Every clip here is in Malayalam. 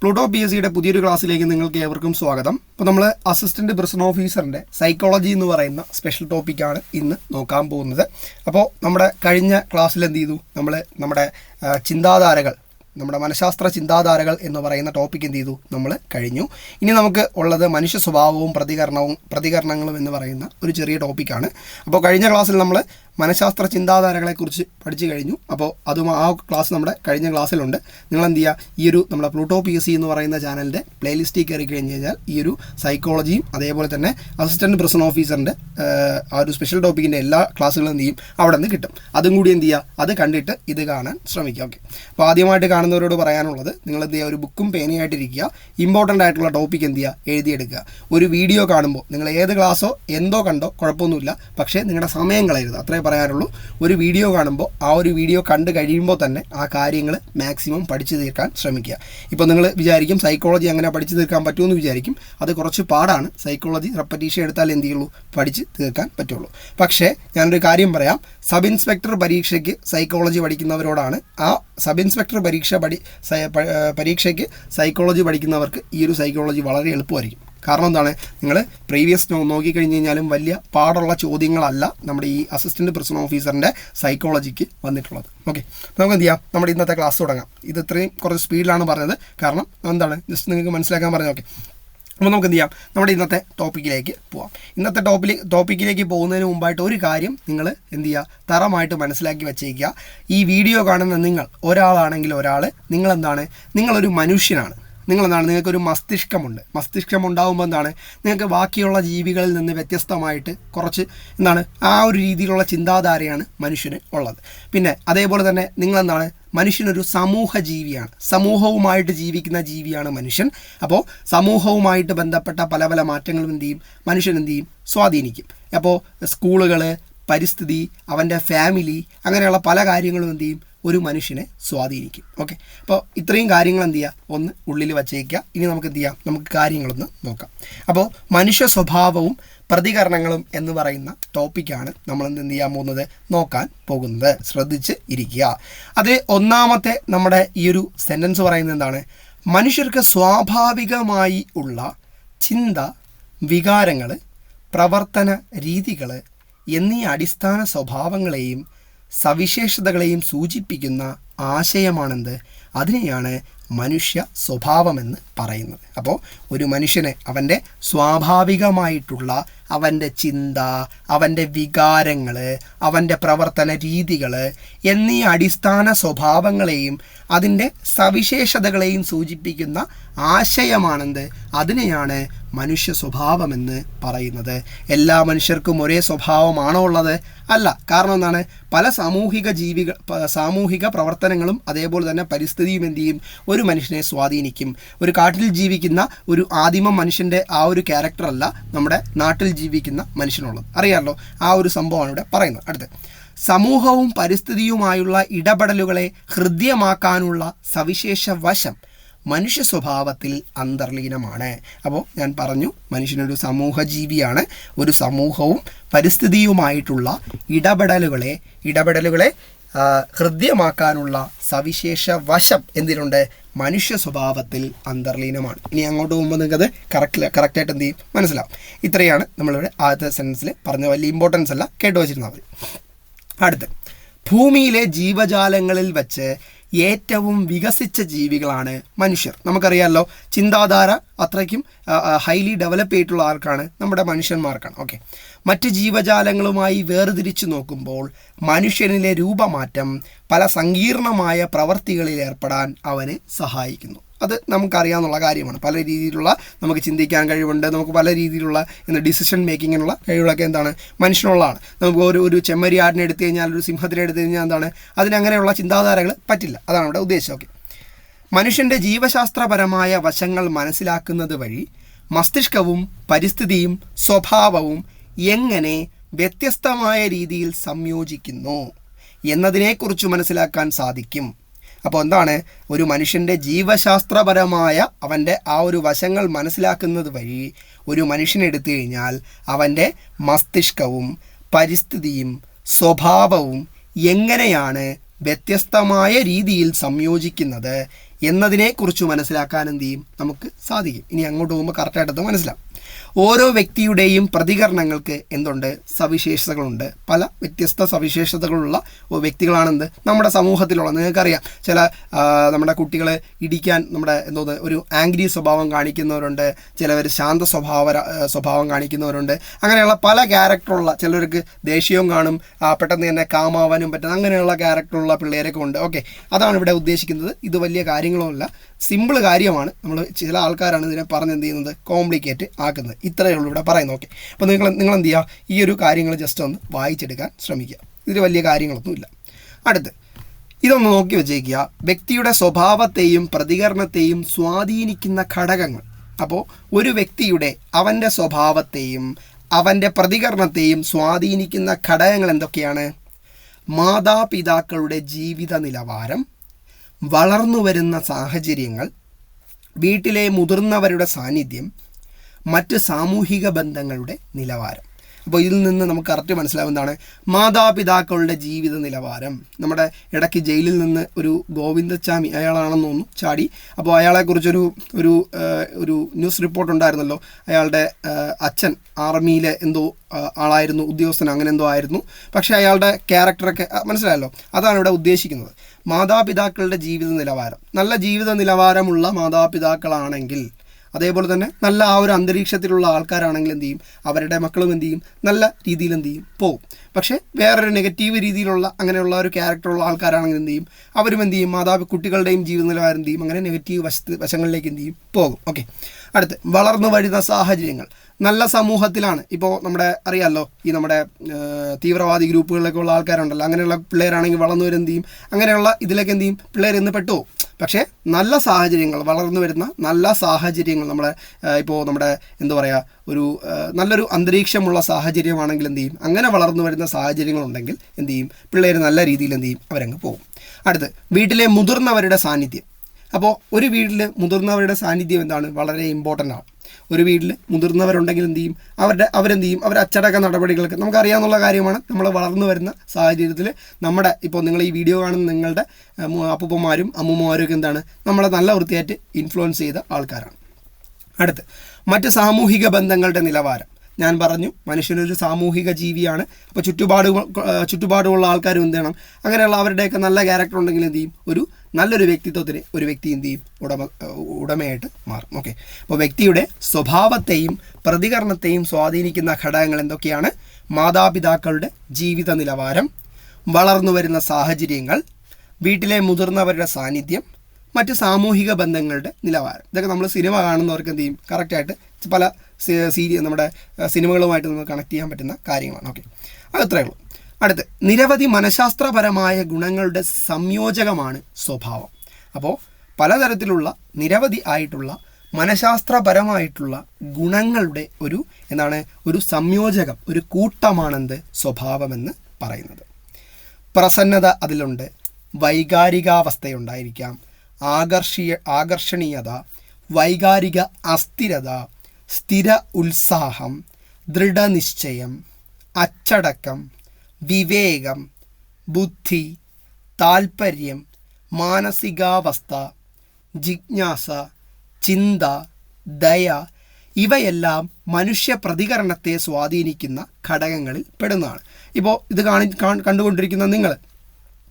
പ്ലൂട്ടോ പി എസ് സിയുടെ പുതിയൊരു ക്ലാസ്സിലേക്ക് നിങ്ങൾക്ക് ഏവർക്കും സ്വാഗതം. അപ്പോൾ നമ്മൾ അസിസ്റ്റന്റ് പ്രിസൺ ഓഫീസറിന്റെ സൈക്കോളജി എന്ന് പറയുന്ന സ്പെഷ്യൽ ടോപ്പിക്കാണ് ഇന്ന് നോക്കാൻ പോകുന്നത്. അപ്പോൾ നമ്മുടെ കഴിഞ്ഞ ക്ലാസ്സിൽ എന്ത് ചെയ്തു? നമ്മൾ നമ്മുടെ ചിന്താധാരകൾ നമ്മുടെ മനഃശാസ്ത്ര ചിന്താധാരകൾ എന്ന് പറയുന്ന ടോപ്പിക് എന്ത് ചെയ്തു? നമ്മൾ കഴിഞ്ഞു. ഇനി നമുക്ക് ഉള്ളത് മനുഷ്യ സ്വഭാവവും പ്രതികരണവും പ്രതികരണങ്ങളും എന്ന് പറയുന്ന ഒരു ചെറിയ ടോപ്പിക്കാണ് അപ്പോൾ കഴിഞ്ഞ ക്ലാസ്സിൽ നമ്മൾ മനഃശാസ്ത്ര ചിന്താധാരകളെക്കുറിച്ച് പഠിച്ചു കഴിഞ്ഞു. അപ്പോൾ അതും ആ ക്ലാസ് നമ്മുടെ കഴിഞ്ഞ ക്ലാസ്സിലുണ്ട്. നിങ്ങൾ എന്ത് ചെയ്യുക ഈ ഒരു നമ്മുടെ പ്ലൂട്ടോ പി എസ് സി എന്ന് പറയുന്ന ചാനലിന്റെ പ്ലേലിസ്റ്റിൽ കയറി കഴിഞ്ഞ് കഴിഞ്ഞാൽ ഈ ഒരു സൈക്കോളജിയും അതേപോലെ തന്നെ അസിസ്റ്റന്റ് പ്രസൺ ഓഫീസറിന്റെ ആ ഒരു സ്പെഷ്യൽ ടോപ്പിക്കിന്റെ എല്ലാ ക്ലാസ്സുകളും എന്ത് ചെയ്യും? അവിടെ നിന്ന് കിട്ടും. അതും കൂടി എന്ത് ചെയ്യുക അത് കണ്ടിട്ട് ഇത് കാണാൻ ശ്രമിക്കുക. ഓക്കെ. അപ്പോൾ ആദ്യമായിട്ട് കാണുന്നവരോട് പറയാനുള്ളത് നിങ്ങൾ എന്ത് ചെയ്യുക ഒരു ബുക്കും പേനയായിട്ടിരിക്കുക. ഇമ്പോർട്ടന്റ് ആയിട്ടുള്ള ടോപ്പിക് എന്ത് ചെയ്യുക എഴുതിയെടുക്കുക. ഒരു വീഡിയോ കാണുമ്പോൾ നിങ്ങൾ ഏത് ക്ലാസ്സോ എന്തോ കണ്ടോ കുഴപ്പമൊന്നുമില്ല. പക്ഷേ നിങ്ങളുടെ സമയം കളയരുത്. അത്രേ പറയാനുള്ളൂ. ഒരു വീഡിയോ കാണുമ്പോൾ ആ ഒരു വീഡിയോ കണ്ടു കഴിയുമ്പോൾ തന്നെ ആ കാര്യങ്ങൾ മാക്സിമം പഠിച്ചു തീർക്കാൻ ശ്രമിക്കുക. ഇപ്പോൾ നിങ്ങൾ വിചാരിക്കും സൈക്കോളജി അങ്ങനെ പഠിച്ചു തീർക്കാൻ പറ്റുമെന്ന് വിചാരിക്കും. അത് കുറച്ച് പാടാണ്. സൈക്കോളജി റെപ്പറ്റീഷൻ എടുത്താൽ എന്ത് ചെയ്യുള്ളൂ? പഠിച്ച് തീർക്കാൻ പറ്റുള്ളൂ. പക്ഷേ ഞാനൊരു കാര്യം പറയാം. സബ് ഇൻസ്പെക്ടർ പരീക്ഷയ്ക്ക് സൈക്കോളജി പഠിക്കുന്നവരോടാണ്. ആ സബ് ഇൻസ്പെക്ടർ പരീക്ഷ പഠി പരീക്ഷയ്ക്ക് സൈക്കോളജി പഠിക്കുന്നവർക്ക് ഈ ഒരു സൈക്കോളജി വളരെ എളുപ്പമായിരിക്കും. കാരണം എന്താണ്? നിങ്ങൾ പ്രീവിയസ് നോക്കിക്കഴിഞ്ഞ് കഴിഞ്ഞാലും വലിയ പാടുള്ള ചോദ്യങ്ങളല്ല നമ്മുടെ ഈ അസിസ്റ്റന്റ് പ്രസൻ ഓഫീസറിന്റെ സൈക്കോളജിക്ക് വന്നിട്ടുള്ളത്. ഓക്കെ നമുക്ക് എന്ത് ചെയ്യാം? നമ്മുടെ ഇന്നത്തെ ക്ലാസ് തുടങ്ങാം. ഇത് ഇത്രയും കുറച്ച് സ്പീഡിലാണ് പറഞ്ഞത്. കാരണം എന്താണ്? ജസ്റ്റ് നിങ്ങൾക്ക് മനസ്സിലാക്കാൻ പറഞ്ഞത് ഓക്കെ അപ്പോൾ നമുക്ക് എന്ത് ചെയ്യാം? നമ്മുടെ ഇന്നത്തെ ടോപ്പിക്കിലേക്ക് പോവാം. ഇന്നത്തെ ടോപ്പിൽ ടോപ്പിക്കിലേക്ക് പോകുന്നതിന് മുമ്പായിട്ട് ഒരു കാര്യം നിങ്ങൾ എന്ത് ചെയ്യുക തറമായിട്ട് മനസ്സിലാക്കി വെച്ചേക്കുക. ഈ വീഡിയോ കാണുന്ന നിങ്ങൾ ഒരാളാണെങ്കിൽ ഒരാൾ നിങ്ങളെന്താണ്? നിങ്ങളൊരു മനുഷ്യനാണ്. നിങ്ങളെന്താണ്? നിങ്ങൾക്കൊരു മസ്തിഷ്കമുണ്ട്. മസ്തിഷ്കം ഉണ്ടാകുമ്പോൾ എന്താണ്? നിങ്ങൾക്ക് ബാക്കിയുള്ള ജീവികളിൽ നിന്ന് വ്യത്യസ്തമായിട്ട് കുറച്ച് എന്താണ്? ആ ഒരു രീതിയിലുള്ള ചിന്താധാരയാണ് മനുഷ്യന് ഉള്ളത്. പിന്നെ അതേപോലെ തന്നെ നിങ്ങളെന്താണ്? മനുഷ്യനൊരു സമൂഹ ജീവിയാണ് സമൂഹവുമായിട്ട് ജീവിക്കുന്ന ജീവിയാണ് മനുഷ്യൻ. അപ്പോൾ സമൂഹവുമായിട്ട് ബന്ധപ്പെട്ട പല പല മാറ്റങ്ങളും എന്ത് ചെയ്യും? മനുഷ്യൻ എന്ത് ചെയ്യും? സ്വാധീനിക്കും. അപ്പോൾ സ്കൂളുകൾ പരിസ്ഥിതി അവന്റെ ഫാമിലി അങ്ങനെയുള്ള പല കാര്യങ്ങളും എന്ത് ചെയ്യും? ഒരു മനുഷ്യനെ സ്വാധീനിക്കും. ഓക്കെ അപ്പോൾ ഇത്രയും കാര്യങ്ങൾ എന്ത് ചെയ്യുക ഒന്ന് ഉള്ളിൽ വച്ചേക്കുക. ഇനി നമുക്ക് എന്ത് ചെയ്യാം? നമുക്ക് കാര്യങ്ങളൊന്ന് നോക്കാം. അപ്പോൾ മനുഷ്യ സ്വഭാവവും പ്രതികരണങ്ങളും എന്ന് പറയുന്ന ടോപ്പിക്കാണ് നമ്മൾ എന്ത് ചെയ്യാൻ പോകുന്നത്? നോക്കാൻ പോകുന്നത്. ശ്രദ്ധിച്ച് ഇരിക്കുക. അത് ഒന്നാമത്തെ നമ്മുടെ ഈ ഒരു സെന്റൻസ് പറയുന്നത് എന്താണ്? മനുഷ്യർക്ക് സ്വാഭാവികമായി ഉള്ള ചിന്ത വികാരങ്ങൾ പ്രവർത്തന രീതികൾ എന്നീ അടിസ്ഥാന സ്വഭാവങ്ങളെയും സവിശേഷതകളെയും സൂചിപ്പിക്കുന്ന ആശയമാണെന്ത്? അതിനെയാണ് മനുഷ്യ സ്വഭാവമെന്ന് പറയുന്നത്. അപ്പോൾ ഒരു മനുഷ്യനെ അവന്റെ സ്വാഭാവികമായിട്ടുള്ള അവന്റെ ചിന്ത അവന്റെ വികാരങ്ങൾ അവന്റെ പ്രവർത്തന രീതികൾ എന്നീ അടിസ്ഥാന സ്വഭാവങ്ങളെയും അതിന്റെ സവിശേഷതകളെയും സൂചിപ്പിക്കുന്ന ആശയമാണെന്ത് അതിനെയാണ് മനുഷ്യ സ്വഭാവമെന്ന് പറയുന്നത്. എല്ലാ മനുഷ്യർക്കും ഒരേ സ്വഭാവമാണോ ഉള്ളത്? അല്ല. കാരണം എന്താണ്? പല സാമൂഹിക ജീവികൾ സാമൂഹിക പ്രവർത്തനങ്ങളും അതേപോലെ തന്നെ പരിസ്ഥിതിയും എന്ത് ചെയ്യും? ഒരു മനുഷ്യനെ സ്വാധീനിക്കും. ഒരു കാട്ടിൽ ജീവിക്കുന്ന ഒരു ആദിമ മനുഷ്യന്റെ ആ ഒരു ക്യാരക്ടറല്ല നമ്മുടെ നാട്ടിൽ ജീവിക്കുന്ന മനുഷ്യനുള്ളത്. അറിയാമല്ലോ ആ ഒരു സംഭവമാണ് ഇവിടെ പറയുന്നത്. അടുത്ത്. സമൂഹവും പരിസ്ഥിതിയുമായുള്ള ഇടപെടലുകളെ ഹൃദ്യമാക്കാനുള്ള സവിശേഷ വശം മനുഷ്യ സ്വഭാവത്തിൽ അന്തർലീനമാണ്. അപ്പോൾ ഞാൻ പറഞ്ഞു മനുഷ്യനൊരു സമൂഹ ജീവിയാണ് ഒരു സമൂഹവും പരിസ്ഥിതിയുമായിട്ടുള്ള ഇടപെടലുകളെ ഇടപെടലുകളെ ഹൃദ്യമാക്കാനുള്ള സവിശേഷ വശം എന്തിനുണ്ട്? മനുഷ്യ സ്വഭാവത്തിൽ അന്തർലീനമാണ്. ഇനി അങ്ങോട്ട് പോകുമ്പോൾ നിങ്ങൾക്കത് കറക്റ്റ് കറക്റ്റായിട്ട് എന്ത് ചെയ്യും? മനസ്സിലാവും. ഇത്രയാണ് നമ്മളിവിടെ ആദ്യത്തെ സെന്റൻസിൽ പറഞ്ഞ വലിയ ഇമ്പോർട്ടൻസ് അല്ല. കേട്ടു വച്ചിരുന്നാൽ മതി. അടുത്ത്. ഭൂമിയിലെ ജീവജാലങ്ങളിൽ വെച്ച് ഏറ്റവും വികസിച്ച ജീവികളാണ് മനുഷ്യർ. നമുക്കറിയാമല്ലോ ചിന്താധാര അത്രയ്ക്കും ഹൈലി ഡെവലപ്പ് ചെയ്തിട്ടുള്ള ആൾക്കാണ് നമ്മുടെ മനുഷ്യന്മാർക്കാണ്. ഓക്കെ മറ്റ് ജീവജാലങ്ങളുമായി വേർതിരിച്ചു നോക്കുമ്പോൾ മനുഷ്യനിലെ രൂപമാറ്റം പല സങ്കീർണമായ പ്രവർത്തികളിൽ ഏർപ്പെടാൻ അവനെ സഹായിക്കുന്നു. അത് നമുക്കറിയാവുന്ന കാര്യമാണ്. പല രീതിയിലുള്ള നമുക്ക് ചിന്തിക്കാൻ കഴിവുണ്ട്. നമുക്ക് പല രീതിയിലുള്ള എന്താ ഡിസിഷൻ മേക്കിങ്ങിനുള്ള കഴിവുകളൊക്കെ എന്താണ്? മനുഷ്യനുള്ളതാണ്. നമുക്ക് ഒരു ഒരു ചെമ്മരിയാടിനെ എടുത്തു കഴിഞ്ഞാൽ ഒരു സിംഹത്തിനെ എടുത്തു കഴിഞ്ഞാൽ എന്താണ്? അതിനങ്ങനെയുള്ള ചിന്താധാരകൾ പറ്റില്ല. അതാണ് ഇവിടെ ഉദ്ദേശം. ഓക്കെ. മനുഷ്യന്റെ ജീവശാസ്ത്രപരമായ വശങ്ങൾ മനസ്സിലാക്കുന്നത് വഴി മസ്തിഷ്കവും പരിസ്ഥിതിയും സ്വഭാവവും എങ്ങനെ വ്യത്യസ്തമായ രീതിയിൽ സംയോജിക്കുന്നു എന്നതിനെക്കുറിച്ച് മനസ്സിലാക്കാൻ സാധിക്കും. അപ്പോൾ എന്താണ്? ഒരു മനുഷ്യന്റെ ജീവശാസ്ത്രപരമായ അവന്റെ ആ ഒരു വശങ്ങൾ മനസ്സിലാക്കുന്നത് വഴി ഒരു മനുഷ്യനെടുത്തു കഴിഞ്ഞാൽ അവന്റെ മസ്തിഷ്കവും പരിസ്ഥിതിയും സ്വഭാവവും എങ്ങനെയാണ് വ്യത്യസ്തമായ രീതിയിൽ സംയോജിക്കുന്നത് എന്നതിനെക്കുറിച്ച് മനസ്സിലാക്കാൻ എന്ത് ചെയ്യും? നമുക്ക് സാധിക്കും. ഇനി അങ്ങോട്ട് പോകുമ്പോൾ കറക്റ്റായിട്ടത് മനസ്സിലാവും. ഓരോ വ്യക്തിയുടെയും പ്രതികരണങ്ങൾക്ക് എന്തുണ്ട്? സവിശേഷതകളുണ്ട്. പല വ്യത്യസ്ത സവിശേഷതകളുള്ള വ്യക്തികളാണെന്ത്? നമ്മുടെ സമൂഹത്തിലുള്ള നിങ്ങൾക്കറിയാം ചില നമ്മുടെ കുട്ടികളെ ഇടിക്കാൻ നമ്മുടെ എന്തോ ഒരു ആംഗ്രി സ്വഭാവം കാണിക്കുന്നവരുണ്ട് ചിലവർ ശാന്ത സ്വഭാവ സ്വഭാവം കാണിക്കുന്നവരുണ്ട്. അങ്ങനെയുള്ള പല ക്യാരക്ടറുള്ള ചിലർക്ക് ദേഷ്യവും കാണും പെട്ടെന്ന് തന്നെ കാമാവാനും പറ്റുന്ന അങ്ങനെയുള്ള ക്യാരക്ടറുള്ള പിള്ളേരൊക്കെ ഉണ്ട്. ഓക്കെ അതാണ് ഇവിടെ ഉദ്ദേശിക്കുന്നത്. ഇത് വലിയ കാര്യങ്ങളുമല്ല സിമ്പിൾ കാര്യമാണ്. നമ്മൾ ചില ആൾക്കാരാണ് ഇതിനെ പറഞ്ഞ് എന്ത് ചെയ്യുന്നത്? കോംപ്ലിക്കേറ്റ് ആക്കുന്നത്. ഇത്രയേ ഉള്ളൂ ഇവിടെ. പറയുന്നത് ഓക്കെ അപ്പോൾ നിങ്ങൾ നിങ്ങൾ എന്ത് ചെയ്യുക ഈ ഒരു കാര്യങ്ങൾ ജസ്റ്റ് ഒന്ന് വായിച്ചെടുക്കാൻ ശ്രമിക്കുക. ഇതിൽ വലിയ കാര്യങ്ങളൊന്നുമില്ല അടുത്ത് ഇതൊന്ന് നോക്കി വെച്ചേക്കുക. വ്യക്തിയുടെ സ്വഭാവത്തെയും പ്രതികരണത്തെയും സ്വാധീനിക്കുന്ന ഘടകങ്ങൾ. അപ്പോൾ ഒരു വ്യക്തിയുടെ അവന്റെ സ്വഭാവത്തെയും അവന്റെ പ്രതികരണത്തെയും സ്വാധീനിക്കുന്ന ഘടകങ്ങൾ എന്തൊക്കെയാണ്? മാതാപിതാക്കളുടെ ജീവിത നിലവാരം വളർന്നു വരുന്ന സാഹചര്യങ്ങൾ വീട്ടിലെ മുതിർന്നവരുടെ സാന്നിധ്യം മറ്റ് സാമൂഹിക ബന്ധങ്ങളുടെ നിലവാരം. അപ്പോൾ ഇതിൽ നിന്ന് നമുക്ക് കറക്റ്റ് മനസ്സിലാവുന്നതാണ് മാതാപിതാക്കളുടെ ജീവിത നിലവാരം. നമ്മുടെ ഇടയ്ക്ക് ജയിലിൽ നിന്ന് ഒരു ഗോവിന്ദച്ചാമി അയാളാണെന്ന് തോന്നുന്നു ചാടി. അപ്പോൾ അയാളെക്കുറിച്ചൊരു ഒരു ഒരു ന്യൂസ് റിപ്പോർട്ട് ഉണ്ടായിരുന്നല്ലോ. അയാളുടെ അച്ഛൻ ആർമിയിലെ എന്തോ ആളായിരുന്നു ഉദ്യോഗസ്ഥൻ അങ്ങനെ എന്തോ ആയിരുന്നു. പക്ഷേ അയാളുടെ ക്യാരക്ടറൊക്കെ മനസ്സിലായല്ലോ? അതാണ് ഇവിടെ ഉദ്ദേശിക്കുന്നത്. മാതാപിതാക്കളുടെ ജീവിത നിലവാരം. നല്ല ജീവിത നിലവാരമുള്ള മാതാപിതാക്കളാണെങ്കിൽ അതേപോലെ തന്നെ നല്ല ആ ഒരു അന്തരീക്ഷത്തിലുള്ള ആൾക്കാരാണെങ്കിൽ എന്ത് ചെയ്യും? അവരുടെ മക്കളും എന്ത് ചെയ്യും? നല്ല രീതിയിൽ എന്ത് ചെയ്യും? പോവും. പക്ഷേ വേറൊരു നെഗറ്റീവ് രീതിയിലുള്ള അങ്ങനെയുള്ള ഒരു ക്യാരക്ടറുള്ള ആൾക്കാരാണെങ്കിൽ എന്ത് ചെയ്യും? അവരും എന്ത് ചെയ്യും? മാതാപി കുട്ടികളുടെയും ജീവിത നിലവാരം എന്ത് ചെയ്യും? അങ്ങനെ നെഗറ്റീവ് വശത്ത് വശങ്ങളിലേക്ക് എന്ത് ചെയ്യും? പോകും. ഓക്കെ അടുത്ത് വളർന്നു വരുന്ന സാഹചര്യങ്ങൾ. നല്ല സമൂഹത്തിലാണ്. ഇപ്പോൾ നമ്മുടെ അറിയാമല്ലോ ഈ നമ്മുടെ തീവ്രവാദി ഗ്രൂപ്പുകളിലൊക്കെ ഉള്ള ആൾക്കാരുണ്ടല്ലോ. അങ്ങനെയുള്ള പിള്ളേരാണെങ്കിൽ വളർന്നു വരും എന്ത് ചെയ്യും? അങ്ങനെയുള്ള ഇതിലേക്ക് എന്ത് ചെയ്യും? പിള്ളേർ എന്ന് പെട്ടു പക്ഷേ നല്ല സാഹചര്യങ്ങൾ വളർന്നു വരുന്ന നല്ല സാഹചര്യങ്ങൾ നമ്മുടെ ഇപ്പോൾ നമ്മുടെ എന്താ പറയുക ഒരു നല്ലൊരു അന്തരീക്ഷമുള്ള സാഹചര്യമാണെങ്കിൽ എന്ത് ചെയ്യും? അങ്ങനെ വളർന്നു വരുന്ന സാഹചര്യങ്ങളുണ്ടെങ്കിൽ എന്ത് ചെയ്യും? പിള്ളേർ നല്ല രീതിയിൽ എന്ത് ചെയ്യും? അവരങ്ങ് പോകും. അടുത്ത് വീട്ടിലെ മുതിർന്നവരുടെ സാന്നിധ്യം. അപ്പോൾ ഒരു വീട്ടിൽ മുതിർന്നവരുടെ സാന്നിധ്യം എന്താണ്? വളരെ ഇമ്പോർട്ടന്റ് ആണ്. ഒരു വീട്ടിൽ മുതിർന്നവരുണ്ടെങ്കിൽ എന്ത് ചെയ്യും? അവരുടെ അവരെന്ത് ചെയ്യും അവർ അച്ചടക്ക നടപടികളൊക്കെ നമുക്കറിയാവുന്ന കാര്യമാണ്. നമ്മൾ വളർന്നു വരുന്ന സാഹചര്യത്തിൽ നമ്മുടെ ഇപ്പോൾ നിങ്ങൾ ഈ വീഡിയോ കാണുന്ന നിങ്ങളുടെ അപ്പൂപ്പന്മാരും അമ്മൂമ്മമാരും ഒക്കെ എന്താണ്? നമ്മളെ നല്ല വൃത്തിയായിട്ട് ഇൻഫ്ലുവൻസ് ചെയ്ത ആൾക്കാരാണ്. അടുത്ത് മറ്റ് സാമൂഹിക ബന്ധങ്ങളുടെ നിലവാരം. ഞാൻ പറഞ്ഞു മനുഷ്യനൊരു സാമൂഹിക ജീവിയാണ്. അപ്പോൾ ചുറ്റുപാടുകൾ ചുറ്റുപാടുമുള്ള ആൾക്കാരും എന്ത് ചെയ്യണം? അങ്ങനെയുള്ള അവരുടെയൊക്കെ നല്ല ക്യാരക്ടർ ഉണ്ടെങ്കിൽ എന്ത് ചെയ്യും? ഒരു നല്ലൊരു വ്യക്തിത്വത്തിന് ഒരു വ്യക്തി എന്ത് ചെയ്യും? ഉടമ ഉടമയായിട്ട് മാറും. ഓക്കെ അപ്പോൾ വ്യക്തിയുടെ സ്വഭാവത്തെയും പ്രതികരണത്തെയും സ്വാധീനിക്കുന്ന ഘടകങ്ങൾ എന്തൊക്കെയാണ്? മാതാപിതാക്കളുടെ ജീവിത നിലവാരം വളർന്നു വരുന്ന സാഹചര്യങ്ങൾ വീട്ടിലെ മുതിർന്നവരുടെ സാന്നിധ്യം മറ്റ് സാമൂഹിക ബന്ധങ്ങളുടെ നിലവാരം. ഇതൊക്കെ നമ്മൾ സിനിമ കാണുന്നവർക്ക് എന്ത് ചെയ്യും? കറക്റ്റായിട്ട് പല സീരിയ നമ്മുടെ സിനിമകളുമായിട്ട് നമുക്ക് കണക്ട് ചെയ്യാൻ പറ്റുന്ന കാര്യങ്ങളാണ്. ഓക്കെ അത് ഇത്രയേ ഉള്ളൂ. അടുത്ത് നിരവധി മനഃശാസ്ത്രപരമായ ഗുണങ്ങളുടെ സംയോജകമാണ് സ്വഭാവം. അപ്പോൾ പലതരത്തിലുള്ള നിരവധി ആയിട്ടുള്ള മനഃശാസ്ത്രപരമായിട്ടുള്ള ഗുണങ്ങളുടെ ഒരു എന്താണ് ഒരു സംയോജകം ഒരു കൂട്ടമാണെന്ത് സ്വഭാവമെന്ന് പറയുന്നത്. പ്രസന്നത അതിലുണ്ട് വൈകാരികാവസ്ഥയുണ്ടായിരിക്കാം ആകർഷീയ ആകർഷണീയത വൈകാരിക അസ്ഥിരത സ്ഥിര ഉത്സാഹം ദൃഢനിശ്ചയം അച്ചടക്കം വിവേകം ബുദ്ധി താൽപ്പര്യം മാനസികാവസ്ഥ ജിജ്ഞാസ ചിന്ത ദയ ഇവയെല്ലാം മനുഷ്യ പ്രതികരണത്തെ സ്വാധീനിക്കുന്ന ഘടകങ്ങളിൽ പെടുന്നതാണ്. ഇപ്പോൾ ഇത് കാണി കാണ് കണ്ടുകൊണ്ടിരിക്കുന്ന നിങ്ങൾ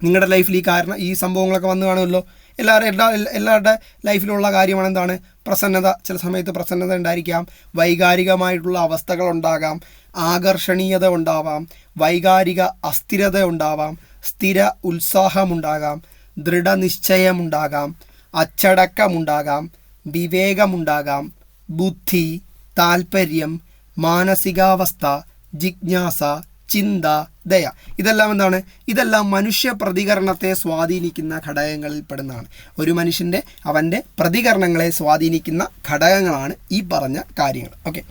നിങ്ങളുടെ ലൈഫിൽ ഈ കാരണം ഈ സംഭവങ്ങളൊക്കെ വന്നു കാണുമല്ലോ. എല്ലാവരും എല്ലാ എല്ലാ- എല്ലാവരുടെ ലൈഫിലുള്ള കാര്യമാണ് എന്താണ് പ്രസന്നത ചില സമയത്ത് പ്രസന്നത ഉണ്ടായിരിക്കാം. വൈകാരികമായിട്ടുള്ള അവസ്ഥകൾ ഉണ്ടാകാം. ആകർഷണീയത ഉണ്ടാവാം. വൈകാരിക അസ്ഥിരത ഉണ്ടാവാം. സ്ഥിര ഉത്സാഹമുണ്ടാകാം ദൃഢനിശ്ചയമുണ്ടാകാം അച്ചടക്കമുണ്ടാകാം വിവേകമുണ്ടാകാം ബുദ്ധി താൽപ്പര്യം മാനസികാവസ്ഥ ജിജ്ഞാസ ചിന്ത ദയ. ഇതെല്ലാം എന്താണ്? ഇതെല്ലാം മനുഷ്യ പ്രതികരണത്തെ സ്വാധീനിക്കുന്ന ഘടകങ്ങളിൽ പെടുന്നതാണ്. ഒരു മനുഷ്യന്റെ അവന്റെ പ്രതികരണങ്ങളെ സ്വാധീനിക്കുന്ന ഘടകങ്ങളാണ് ഈ പറഞ്ഞ കാര്യങ്ങൾ. ഓക്കെ.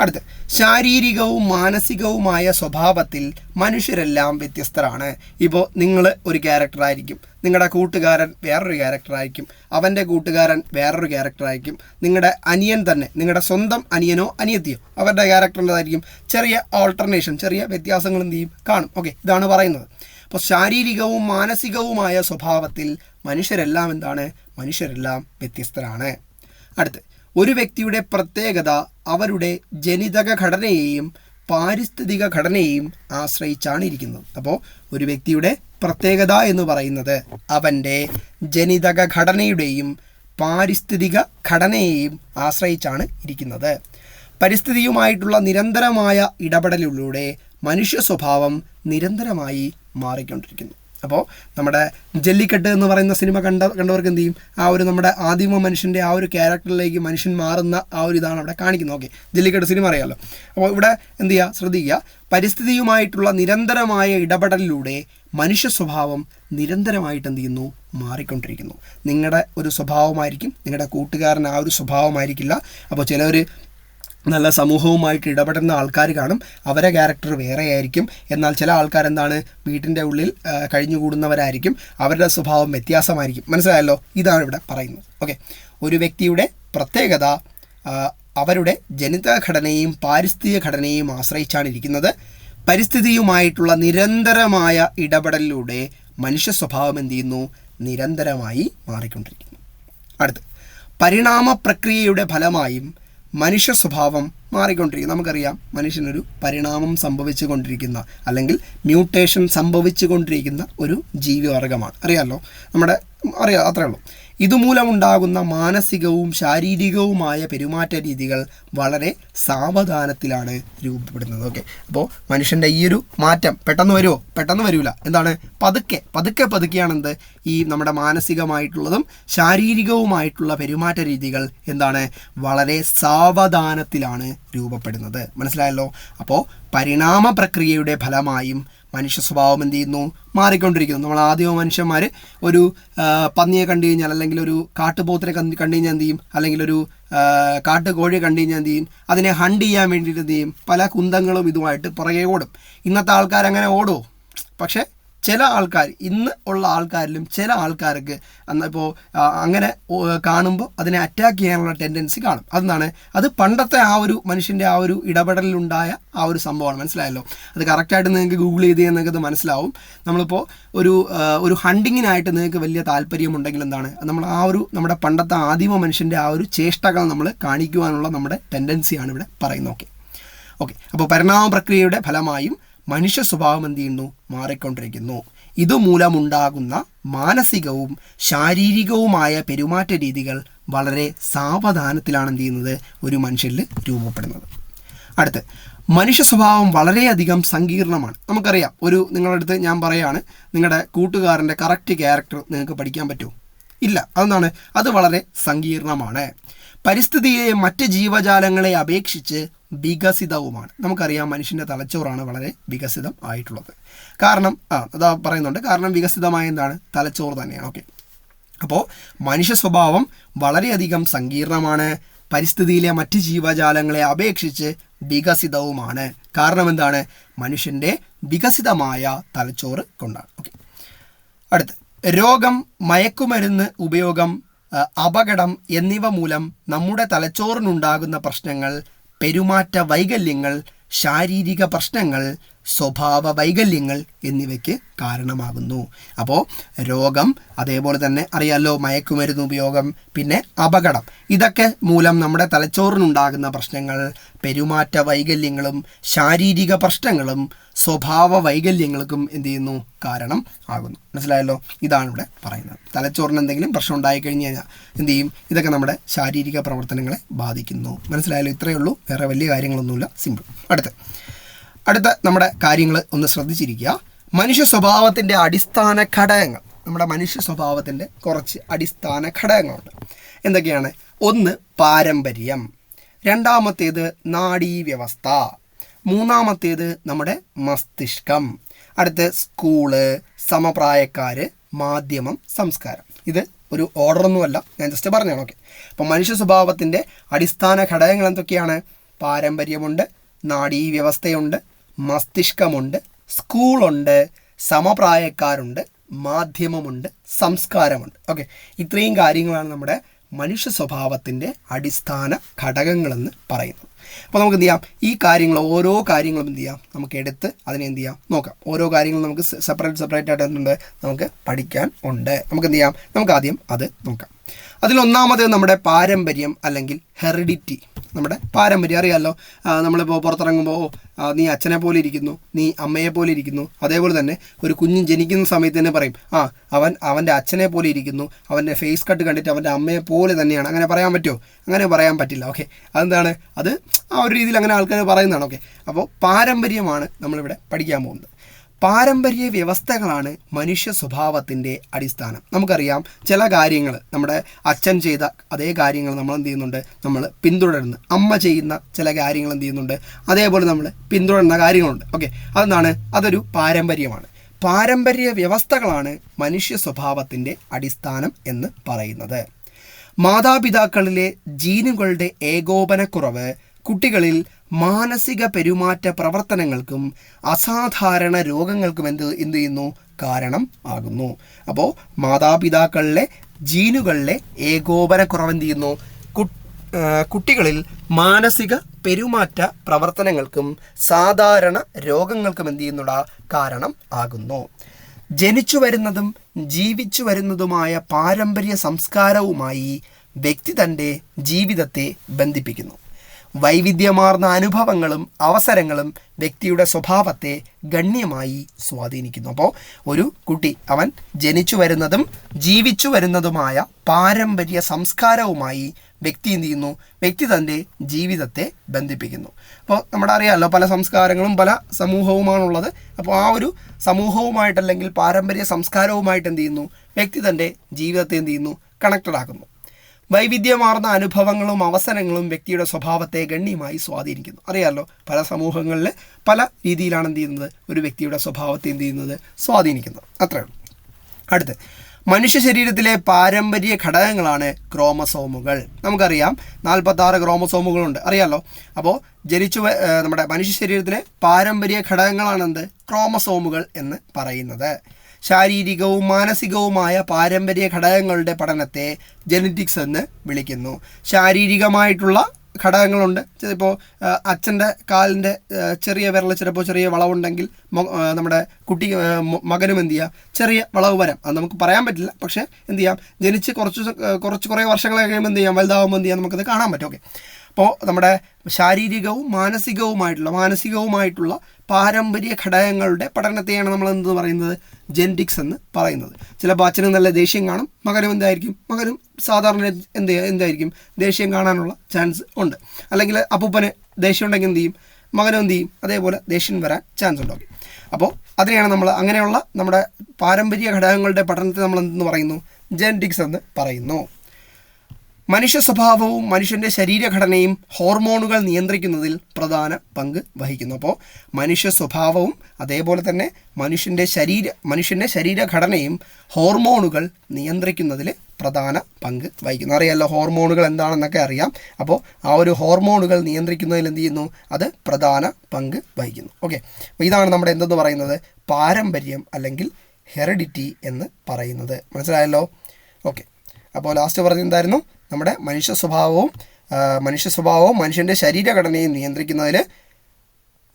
അടുത്ത്. ശാരീരികവും മാനസികവുമായ സ്വഭാവത്തിൽ മനുഷ്യരെല്ലാം വ്യത്യസ്തരാണ്. ഇപ്പോൾ നിങ്ങൾ ഒരു ക്യാരക്ടറായിരിക്കും. നിങ്ങളുടെ കൂട്ടുകാരൻ വേറൊരു ക്യാരക്ടറായിരിക്കും. അവന്റെ കൂട്ടുകാരൻ വേറൊരു ക്യാരക്ടറായിരിക്കും. നിങ്ങളുടെ അനിയൻ തന്നെ നിങ്ങളുടെ സ്വന്തം അനിയനോ അനിയത്തിയോ അവരുടെ ക്യാരക്ടറിന്റെതായിരിക്കും. ചെറിയ ഓൾട്ടർനേഷൻ ചെറിയ വ്യത്യാസങ്ങൾ എന്ത് ചെയ്യും? കാണും. ഓക്കെ ഇതാണ് പറയുന്നത്. അപ്പോൾ ശാരീരികവും മാനസികവുമായ സ്വഭാവത്തിൽ മനുഷ്യരെല്ലാം എന്താണ്? മനുഷ്യരെല്ലാം വ്യത്യസ്തരാണ്. അടുത്ത് ഒരു വ്യക്തിയുടെ പ്രത്യേകത അവരുടെ ജനിതക ഘടനയെയും പാരിസ്ഥിതിക ഘടനയെയും ആശ്രയിച്ചാണ് ഇരിക്കുന്നത്. അപ്പോൾ ഒരു വ്യക്തിയുടെ പ്രത്യേകത എന്ന് പറയുന്നത് അവന്റെ ജനിതക ഘടനയുടെയും പാരിസ്ഥിതിക ഘടനയെയും ആശ്രയിച്ചാണ് ഇരിക്കുന്നത്. പരിസ്ഥിതിയുമായിട്ടുള്ള നിരന്തരമായ ഇടപെടലിലൂടെ മനുഷ്യ സ്വഭാവം നിരന്തരമായി മാറിക്കൊണ്ടിരിക്കുന്നു. അപ്പോൾ നമ്മുടെ ജല്ലിക്കെട്ട് എന്ന് പറയുന്ന സിനിമ കണ്ട കണ്ടവർക്ക് എന്ത് ചെയ്യും? ആ ഒരു നമ്മുടെ ആദിമ മനുഷ്യന്റെ ആ ഒരു ക്യാരക്ടറിലേക്ക് മനുഷ്യൻ മാറുന്ന ആ ഒരു ഇതാണ് അവിടെ കാണിക്കുന്നത്. ഓക്കെ. ജല്ലിക്കെട്ട് സിനിമ അറിയാമല്ലോ അപ്പോൾ ഇവിടെ എന്ത് ചെയ്യുക ശ്രദ്ധിക്കുക. പരിസ്ഥിതിയുമായിട്ടുള്ള നിരന്തരമായ ഇടപെടലിലൂടെ മനുഷ്യ സ്വഭാവം നിരന്തരമായിട്ട് എന്ത് ചെയ്യുന്നു? മാറിക്കൊണ്ടിരിക്കുന്നു. നിങ്ങളുടെ ഒരു സ്വഭാവമായിരിക്കും നിങ്ങളുടെ കൂട്ടുകാരൻ ആ ഒരു സ്വഭാവമായിരിക്കില്ല. അപ്പോൾ ചിലവർ നല്ല സമൂഹവുമായിട്ട് ഇടപെടുന്ന ആൾക്കാർ കാണും. അവരെ ക്യാരക്ടർ വേറെ ആയിരിക്കും. എന്നാൽ ചില ആൾക്കാർ എന്താണ് വീട്ടിന്റെ ഉള്ളിൽ കഴിഞ്ഞുകൂടുന്നവരായിരിക്കും. അവരുടെ സ്വഭാവം വ്യത്യാസമായിരിക്കും. മനസ്സിലായല്ലോ? ഇതാണ് ഇവിടെ പറയുന്നത്. ഓക്കെ ഒരു വ്യക്തിയുടെ പ്രത്യേകത അവരുടെ ജനിതക ഘടനയും പാരിസ്ഥിതിക ഘടനയും ആശ്രയിച്ചാണ് ഇരിക്കുന്നത്. പരിസ്ഥിതിയുമായിട്ടുള്ള നിരന്തരമായ ഇടപെടലിലൂടെ മനുഷ്യ സ്വഭാവം എന്ത് ചെയ്യുന്നു? നിരന്തരമായി മാറിക്കൊണ്ടിരിക്കുന്നു. അടുത്ത് പരിണാമ പ്രക്രിയയുടെ ഫലമായും മനുഷ്യ സ്വഭാവം മാറിക്കൊണ്ടിരിക്കും നമുക്കറിയാം മനുഷ്യനൊരു പരിണാമം സംഭവിച്ചുകൊണ്ടിരിക്കുന്ന അല്ലെങ്കിൽ മ്യൂട്ടേഷൻ സംഭവിച്ചുകൊണ്ടിരിക്കുന്ന ഒരു ജീവിവർഗമാണ്. അറിയാമല്ലോ നമ്മുടെ അറിയാം അത്രേ ഉള്ളൂ. ഇതുമൂലമുണ്ടാകുന്ന മാനസികവും ശാരീരികവുമായ പെരുമാറ്റ രീതികൾ വളരെ സാവധാനത്തിലാണ് രൂപപ്പെടുന്നത്. ഓക്കെ അപ്പോൾ മനുഷ്യന്റെ ഈ ഒരു മാറ്റം പെട്ടെന്ന് വരുമോ പെട്ടെന്ന് വരില്ല എന്താണ്? പതുക്കെ പതുക്കെ പതുക്കെയാണ് എന്ത് ഈ നമ്മുടെ മാനസികമായിട്ടുള്ളതും ശാരീരികവുമായിട്ടുള്ള പെരുമാറ്റ രീതികൾ എന്താണ്? വളരെ സാവധാനത്തിലാണ് രൂപപ്പെടുന്നത്. മനസ്സിലായല്ലോ? അപ്പോൾ പരിണാമ പ്രക്രിയയുടെ ഫലമായും മനുഷ്യ സ്വഭാവം എന്ത് ചെയ്യുന്നു? മാറിക്കൊണ്ടിരിക്കുന്നു. നമ്മൾ ആദ്യമ മനുഷ്യന്മാർ ഒരു പന്നിയെ കണ്ടു കഴിഞ്ഞാൽ അല്ലെങ്കിൽ ഒരു കാട്ടുപോത്തിനെ കണ്ട് കഴിഞ്ഞാൽ എന്ത് ചെയ്യും? അല്ലെങ്കിൽ ഒരു കാട്ടുകോഴിയെ കണ്ടു കഴിഞ്ഞാൽ എന്ത് ചെയ്യും? അതിനെ ഹണ്ട് ചെയ്യാൻ വേണ്ടിയിട്ട് എന്ത് ചെയ്യും? പല കുന്തങ്ങളും ഇതുമായിട്ട് പുറകെ ഓടും. ഇന്നത്തെ ആൾക്കാർ അങ്ങനെ ഓടുമോ പക്ഷേ ചില ആൾക്കാർ ഇന്ന് ഉള്ള ആൾക്കാരിലും ചില ആൾക്കാർക്ക് ഇപ്പോൾ അങ്ങനെ കാണുമ്പോൾ അതിനെ അറ്റാക്ക് ചെയ്യാനുള്ള ടെൻഡൻസി കാണും. അതെന്താണ്? അത് പണ്ടത്തെ ആ ഒരു മനുഷ്യന്റെ ആ ഒരു ഇടപെടലിലുണ്ടായ ആ ഒരു സംഭവമാണ്. മനസ്സിലായല്ലോ? അത് കറക്റ്റായിട്ട് നിങ്ങൾക്ക് ഗൂഗിൾ ചെയ്ത് കഴിഞ്ഞാൽ നിങ്ങൾക്ക് അത് മനസ്സിലാവും. നമ്മളിപ്പോൾ ഒരു ഒരു ഹണ്ടിങ്ങിനായിട്ട് നിങ്ങൾക്ക് വലിയ താല്പര്യമുണ്ടെങ്കിൽ എന്താണ്? നമ്മൾ ആ ഒരു നമ്മുടെ പണ്ടത്തെ ആദിമ മനുഷ്യന്റെ ആ ഒരു ചേഷ്ടകൾ നമ്മൾ കാണിക്കുവാനുള്ള നമ്മുടെ ടെൻഡൻസിയാണ് ഇവിടെ പറയുന്നത്. ഓക്കെ ഓക്കെ അപ്പോൾ പരിണാമ പ്രക്രിയയുടെ ഫലമായും മനുഷ്യ സ്വഭാവം എന്ത് ചെയ്യുന്നു മാറിക്കൊണ്ടിരിക്കുന്നു. ഇതുമൂലമുണ്ടാകുന്ന മാനസികവും ശാരീരികവുമായ പെരുമാറ്റ രീതികൾ വളരെ സാവധാനത്തിലാണ് എന്ത് ചെയ്യുന്നത് ഒരു മനുഷ്യരിൽ രൂപപ്പെടുന്നത്. അടുത്ത് മനുഷ്യ സ്വഭാവം വളരെയധികം സങ്കീർണമാണ്. നമുക്കറിയാം ഒരു നിങ്ങളുടെ അടുത്ത് ഞാൻ പറയാണ് നിങ്ങളുടെ കൂട്ടുകാരന്റെ കറക്റ്റ് ക്യാരക്ടർ നിങ്ങൾക്ക് പഠിക്കാൻ പറ്റുമോ? ഇല്ല. അതെന്താണ്? അത് വളരെ സങ്കീർണമാണ്. പരിസ്ഥിതിയെ മറ്റ് ജീവജാലങ്ങളെ അപേക്ഷിച്ച് വികസിതവുമാണ്. നമുക്കറിയാം മനുഷ്യന്റെ തലച്ചോറാണ് വളരെ വികസിതം ആയിട്ടുള്ളത്. കാരണം ആ അതാ പറയുന്നുണ്ട്. കാരണം വികസിതമായ എന്താണ്? തലച്ചോറ് തന്നെയാണ്. ഓക്കെ. അപ്പോൾ മനുഷ്യ സ്വഭാവം വളരെയധികം സങ്കീർണമാണ്. പരിസ്ഥിതിയിലെ മറ്റ് ജീവജാലങ്ങളെ അപേക്ഷിച്ച് വികസിതവുമാണ്. കാരണം എന്താണ്? മനുഷ്യന്റെ വികസിതമായ തലച്ചോറ് കൊണ്ടാണ്. ഓക്കെ. അടുത്ത്. രോഗം മയക്കുമരുന്ന് ഉപയോഗം അപകടം എന്നിവ മൂലം നമ്മുടെ തലച്ചോറിനുണ്ടാകുന്ന പ്രശ്നങ്ങൾ പെരുമാറ്റ വൈകല്യങ്ങൾ ശാരീരിക പ്രശ്നങ്ങൾ സ്വഭാവ വൈകല്യങ്ങൾ എന്നിവയ്ക്ക് കാരണമാകുന്നു. അപ്പോൾ രോഗം അതേപോലെ തന്നെ അറിയാലോ മയക്കുമരുന്ന് ഉപയോഗം പിന്നെ അപകടം. ഇതൊക്കെ മൂലം നമ്മുടെ തലച്ചോറിനുണ്ടാകുന്ന പ്രശ്നങ്ങൾ പെരുമാറ്റ വൈകല്യങ്ങളും ശാരീരിക പ്രശ്നങ്ങളും സ്വഭാവ വൈകല്യങ്ങൾക്കും എന്ത് ചെയ്യുന്നു? കാരണം ആകുന്നു. മനസ്സിലായല്ലോ? ഇതാണ് ഇവിടെ പറയുന്നത്. തലച്ചോറിന് എന്തെങ്കിലും പ്രശ്നം ഉണ്ടായി കഴിഞ്ഞ് കഴിഞ്ഞാൽ എന്ത് ചെയ്യും? ഇതൊക്കെ നമ്മുടെ ശാരീരിക പ്രവർത്തനങ്ങളെ ബാധിക്കുന്നു. മനസ്സിലായാലോ ഇത്രയേ ഉള്ളൂ. വേറെ വലിയ കാര്യങ്ങളൊന്നുമില്ല. സിമ്പിൾ. അടുത്ത്. അടുത്ത നമ്മുടെ കാര്യങ്ങൾ ഒന്ന് ശ്രദ്ധിച്ചിരിക്കുക. മനുഷ്യ സ്വഭാവത്തിന്റെ അടിസ്ഥാന ഘടകങ്ങൾ. നമ്മുടെ മനുഷ്യ സ്വഭാവത്തിന്റെ കുറച്ച് അടിസ്ഥാന ഘടകങ്ങളുണ്ട്. എന്തൊക്കെയാണ്? ഒന്ന് പാരമ്പര്യം. രണ്ടാമത്തേത് നാഡീവ്യവസ്ഥ. മൂന്നാമത്തേത് നമ്മുടെ മസ്തിഷ്കം. അടുത്ത് സ്കൂൾ സമപ്രായക്കാർ മാധ്യമം സംസ്കാരം. ഇത് ഒരു ഓർഡറൊന്നുമല്ല ഞാൻ ജസ്റ്റ് പറഞ്ഞാണ് ഓക്കെ അപ്പോൾ മനുഷ്യ സ്വഭാവത്തിന്റെ അടിസ്ഥാന ഘടകങ്ങൾ എന്തൊക്കെയാണ്? പാരമ്പര്യമുണ്ട് നാഡീവ്യവസ്ഥയുണ്ട് മസ്തിഷ്കമുണ്ട് സ്കൂളുണ്ട് സമപ്രായക്കാരുണ്ട് മാധ്യമമുണ്ട് സംസ്കാരമുണ്ട്. ഓക്കെ ഇത്രയും കാര്യങ്ങളാണ് നമ്മുടെ മനുഷ്യ സ്വഭാവത്തിന്റെ അടിസ്ഥാന ഘടകങ്ങളെന്ന് പറയുന്നത്. അപ്പോൾ നമുക്ക് എന്ത് ചെയ്യാം? ഈ കാര്യങ്ങൾ ഓരോ കാര്യങ്ങളും എന്ത് ചെയ്യാം? നമുക്ക് എടുത്ത് അതിനെ എന്ത് ചെയ്യാം? നോക്കാം. ഓരോ കാര്യങ്ങളും നമുക്ക് സെപ്പറേറ്റ് സെപ്പറേറ്റ് ആയിട്ട് നമുക്ക് പഠിക്കാൻ ഉണ്ട്. നമുക്ക് എന്ത് ചെയ്യാം? നമുക്ക് ആദ്യം അത് നോക്കാം. അതിലൊന്നാമത് നമ്മുടെ പാരമ്പര്യം അല്ലെങ്കിൽ ഹെറിഡിറ്റി. നമ്മുടെ പാരമ്പര്യം അറിയാമല്ലോ നമ്മളിപ്പോൾ പുറത്തിറങ്ങുമ്പോൾ നീ അച്ഛനെ പോലെ ഇരിക്കുന്നു നീ അമ്മയെ പോലെ ഇരിക്കുന്നു. അതേപോലെ തന്നെ ഒരു കുഞ്ഞ് ജനിക്കുന്ന സമയത്ത് തന്നെ പറയും ആ അവൻ അവന്റെ അച്ഛനെ പോലെ ഇരിക്കുന്നു അവന്റെ ഫേസ് കട്ട് കണ്ടിട്ട് അവന്റെ അമ്മയെ പോലെ തന്നെയാണ്. അങ്ങനെ പറയാൻ പറ്റുമോ? അങ്ങനെ പറയാൻ പറ്റില്ല ഓക്കെ അതെന്താണ്? അത് ആ ഒരു രീതിയിൽ അങ്ങനെ ആൾക്കാർ പറയുന്നതാണ് ഓക്കെ അപ്പോൾ പാരമ്പര്യമാണ് നമ്മളിവിടെ പഠിക്കാൻ പോകുന്നത്. പാരമ്പര്യ വ്യവസ്ഥകളാണ് മനുഷ്യ സ്വഭാവത്തിന്റെ അടിസ്ഥാനം. നമുക്കറിയാം ചില കാര്യങ്ങൾ നമ്മുടെ അച്ഛൻ ചെയ്ത അതേ കാര്യങ്ങൾ നമ്മൾ എന്ത് ചെയ്യുന്നുണ്ട്? നമ്മൾ പിന്തുടരുന്നു. അമ്മ ചെയ്യുന്ന ചില കാര്യങ്ങൾ എന്ത് ചെയ്യുന്നുണ്ട്? അതേപോലെ നമ്മൾ പിന്തുടരുന്ന കാര്യങ്ങളുണ്ട്. ഓക്കെ അതെന്താണ്? അതൊരു പാരമ്പര്യമാണ്. പാരമ്പര്യ വ്യവസ്ഥകളാണ് മനുഷ്യ സ്വഭാവത്തിന്റെ അടിസ്ഥാനം എന്ന് പറയുന്നത്. മാതാപിതാക്കളിലെ ജീനുകളുടെ ഏകോപനക്കുറവ് കുട്ടികളിൽ മാനസിക പെരുമാറ്റ പ്രവർത്തനങ്ങൾക്കും അസാധാരണ രോഗങ്ങൾക്കും എന്ത് എന്ത് ചെയ്യുന്നു? കാരണം ആകുന്നു. അപ്പോൾ മാതാപിതാക്കളിലെ ജീനുകളിലെ ഏകോപന എന്ത് ചെയ്യുന്നു? കുട്ടികളിൽ മാനസിക പെരുമാറ്റ പ്രവർത്തനങ്ങൾക്കും സാധാരണ രോഗങ്ങൾക്കും എന്ത് ചെയ്യുന്നുള്ള കാരണം ആകുന്നു. ജനിച്ചു വരുന്നതും ജീവിച്ചു വരുന്നതുമായ പാരമ്പര്യ സംസ്കാരവുമായി വ്യക്തി തന്റെ ജീവിതത്തെ ബന്ധിപ്പിക്കുന്നു. വൈവിധ്യമാർന്ന അനുഭവങ്ങളും അവസരങ്ങളും വ്യക്തിയുടെ സ്വഭാവത്തെ ഗണ്യമായി സ്വാധീനിക്കുന്നു. അപ്പോൾ ഒരു കുട്ടി അവൻ ജനിച്ചു വരുന്നതും ജീവിച്ചു വരുന്നതുമായ പാരമ്പര്യ സംസ്കാരവുമായി വ്യക്തി എന്ത് ചെയ്യുന്നു? വ്യക്തി തന്റെ ജീവിതത്തെ ബന്ധിപ്പിക്കുന്നു. അപ്പോൾ നമ്മുടെ അറിയാമല്ലോ പല സംസ്കാരങ്ങളും പല സമൂഹവുമാണുള്ളത്. അപ്പോൾ ആ ഒരു സമൂഹവുമായിട്ടല്ലെങ്കിൽ പാരമ്പര്യ സംസ്കാരവുമായിട്ട് എന്ത് ചെയ്യുന്നു? വ്യക്തി തന്റെ ജീവിതത്തെ എന്ത് ചെയ്യുന്നു? കണക്റ്റഡ് ആക്കുന്നു വൈവിധ്യമാർന്ന അനുഭവങ്ങളും അവസരങ്ങളും വ്യക്തിയുടെ സ്വഭാവത്തെ ഗണ്യമായി സ്വാധീനിക്കുന്നു. അറിയാമല്ലോ പല സമൂഹങ്ങളിൽ പല രീതിയിലാണ് എന്ത് ചെയ്യുന്നത്? ഒരു വ്യക്തിയുടെ സ്വഭാവത്തെ എന്ത് ചെയ്യുന്നത്? സ്വാധീനിക്കുന്നത്. അത്രയേ ഉള്ളൂ. അടുത്ത് മനുഷ്യ ശരീരത്തിലെ പാരമ്പര്യ ഘടകങ്ങളാണ് ക്രോമസോമുകൾ. നമുക്കറിയാം നാൽപ്പത്താറ് ക്രോമസോമുകളുണ്ട്. അറിയാമല്ലോ അപ്പോൾ ജനിച്ചു നമ്മുടെ മനുഷ്യ ശരീരത്തിലെ പാരമ്പര്യ ഘടകങ്ങളാണെന്ത് ക്രോമസോമുകൾ എന്ന് പറയുന്നത്. ശാരീരികവും മാനസികവുമായ പാരമ്പര്യ ഘടകങ്ങളുടെ പഠനത്തെ ജനറ്റിക്സ് എന്ന് വിളിക്കുന്നു. ശാരീരികമായിട്ടുള്ള ഘടകങ്ങളുണ്ട്. ചിലപ്പോൾ അച്ഛന്റെ കാലിന്റെ ചെറിയ വിരൽ ചിലപ്പോൾ ചെറിയ വളവുണ്ടെങ്കിൽ നമ്മുടെ കുട്ടി മകനും എന്ത് ചെയ്യാം? ചെറിയ വളവ് വരാം. അത് നമുക്ക് പറയാൻ പറ്റില്ല. പക്ഷേ എന്ത് ചെയ്യാം? ജനിച്ച് കുറച്ച് കുറച്ച് കുറേ വർഷങ്ങളെ കഴിയുമ്പോൾ എന്ത് ചെയ്യാം? വലുതാവുമ്പോൾ എന്ത് ചെയ്യാം? നമുക്കത് കാണാൻ പറ്റും. ഓക്കെ. അപ്പോൾ നമ്മുടെ ശാരീരികവും മാനസികവുമായിട്ടുള്ള മാനസികവുമായിട്ടുള്ള പാരമ്പര്യ ഘടകങ്ങളുടെ പഠനത്തെയാണ് നമ്മൾ എന്ത് പറയുന്നത്? ജെനറ്റിക്സ് എന്ന് പറയുന്നത്. ചില അച്ഛന് നല്ല ദേഷ്യം കാണും മകനും എന്തായിരിക്കും? മകനും സാധാരണ എന്ത് എന്തായിരിക്കും? ദേഷ്യം കാണാനുള്ള ചാൻസ് ഉണ്ട്. അല്ലെങ്കിൽ അപ്പൂപ്പന് ദേഷ്യം ഉണ്ടെങ്കിൽ എന്ത് ചെയ്യും? മകനും എന്ത് ചെയ്യും? അതേപോലെ ദേഷ്യം വരാൻ ചാൻസ് ഉണ്ടാകും അപ്പോൾ അതിനെയാണ് നമ്മൾ അങ്ങനെയുള്ള നമ്മുടെ പാരമ്പര്യ ഘടകങ്ങളുടെ പഠനത്തെ നമ്മൾ എന്തെന്ന് പറയുന്നു? ജെനറ്റിക്സ് എന്ന് പറയുന്നു. മനുഷ്യ സ്വഭാവവും മനുഷ്യന്റെ ശരീരഘടനയും ഹോർമോണുകൾ നിയന്ത്രിക്കുന്നതിൽ പ്രധാന പങ്ക് വഹിക്കുന്നു. അപ്പോൾ മനുഷ്യ സ്വഭാവവും അതേപോലെ തന്നെ മനുഷ്യന്റെ ശരീര മനുഷ്യന്റെ ശരീരഘടനയും ഹോർമോണുകൾ നിയന്ത്രിക്കുന്നതിൽ പ്രധാന പങ്ക് വഹിക്കുന്നു. അറിയാമല്ലോ ഹോർമോണുകൾ എന്താണെന്നൊക്കെ അറിയാം. അപ്പോൾ ആ ഒരു ഹോർമോണുകൾ നിയന്ത്രിക്കുന്നതിൽ എന്ത് ചെയ്യുന്നു? അത് പ്രധാന പങ്ക് വഹിക്കുന്നു. ഓക്കെ. ഇതാണ് നമ്മുടെ എന്തെന്ന് പറയുന്നത്? പാരമ്പര്യം അല്ലെങ്കിൽ ഹെറിഡിറ്റി എന്ന് പറയുന്നത്. മനസ്സിലായല്ലോ? ഓക്കെ. അപ്പോൾ ലാസ്റ്റ് പറഞ്ഞ എന്തായിരുന്നു? നമ്മുടെ മനുഷ്യ സ്വഭാവവും മനുഷ്യ സ്വഭാവവും മനുഷ്യന്റെ ശരീരഘടനയും നിയന്ത്രിക്കുന്നതിൽ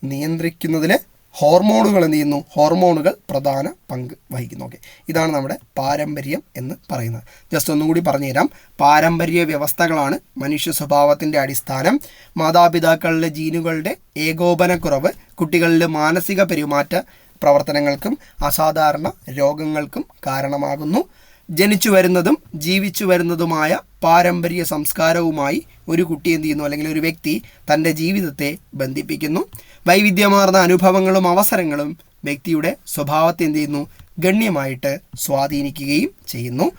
നിയന്ത്രിക്കുന്നതിൽ ഹോർമോണുകൾ എന്ത് ചെയ്യുന്നു? ഹോർമോണുകൾ പ്രധാന പങ്ക് വഹിക്കുന്നു. ഓക്കെ. ഇതാണ് നമ്മുടെ പാരമ്പര്യം എന്ന് പറയുന്നത്. ജസ്റ്റ് ഒന്നും കൂടി പറഞ്ഞുതരാം. പാരമ്പര്യ വ്യവസ്ഥകളാണ് മനുഷ്യ സ്വഭാവത്തിന്റെ അടിസ്ഥാനം. മാതാപിതാക്കളിലെ ജീനുകളുടെ ഏകോപനക്കുറവ് കുട്ടികളിലെ മാനസിക പെരുമാറ്റ പ്രവർത്തനങ്ങൾക്കും അസാധാരണ രോഗങ്ങൾക്കും കാരണമാകുന്നു. ജനിച്ചു വരുന്നതും ജീവിച്ചു വരുന്നതുമായ പാരമ്പര്യ സംസ്കാരവുമായി ഒരു കുട്ടി എന്ത് ചെയ്യുന്നു? അല്ലെങ്കിൽ ഒരു വ്യക്തി തന്റെ ജീവിതത്തെ ബന്ധിപ്പിക്കുന്നു. വൈവിധ്യമാർന്ന അനുഭവങ്ങളും അവസരങ്ങളും വ്യക്തിയുടെ സ്വഭാവത്തെ എന്ത് ചെയ്യുന്നു? ഗണ്യമായിട്ട് സ്വാധീനിക്കുകയും ചെയ്യുന്നു.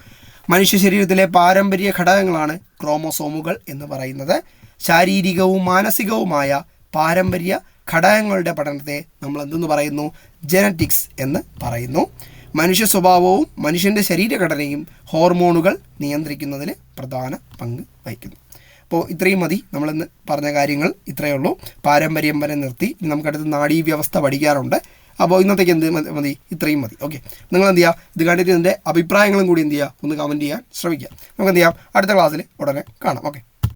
മനുഷ്യ ശരീരത്തിലെ പാരമ്പര്യ ഘടകങ്ങളാണ് ക്രോമോസോമുകൾ എന്ന് പറയുന്നത്. ശാരീരികവും മാനസികവുമായ പാരമ്പര്യ ഘടകങ്ങളുടെ പഠനത്തെ നമ്മൾ എന്തെന്ന് പറയുന്നു? ജനറ്റിക്സ് എന്ന് പറയുന്നു. മനുഷ്യ സ്വഭാവവും മനുഷ്യന്റെ ശരീരഘടനയും ഹോർമോണുകൾ നിയന്ത്രിക്കുന്നതിൽ പ്രധാന പങ്ക് വഹിക്കുന്നു. അപ്പോൾ ഇത്രയും മതി. നമ്മളിന്ന് പറഞ്ഞ കാര്യങ്ങൾ ഇത്രയേ ഉള്ളൂ. പാരമ്പര്യം വരെ നിർത്തി. നമുക്കടുത്ത് നാഡീ വ്യവസ്ഥ പഠിക്കാറുണ്ട്. അപ്പോൾ ഇന്നത്തേക്ക് എന്ത് മതി- ഇത്രയും മതി. ഓക്കെ. നിങ്ങൾ എന്ത് ചെയ്യുക ഇത് കണ്ടിട്ട് ഇതിന്റെ അഭിപ്രായങ്ങളും കൂടി എന്ത് ചെയ്യുക ഒന്ന് കമന്റ് ചെയ്യാൻ ശ്രമിക്കുക. നമുക്ക് എന്ത് ചെയ്യാം അടുത്ത ക്ലാസ്സിൽ ഉടനെ കാണാം. ഓക്കെ.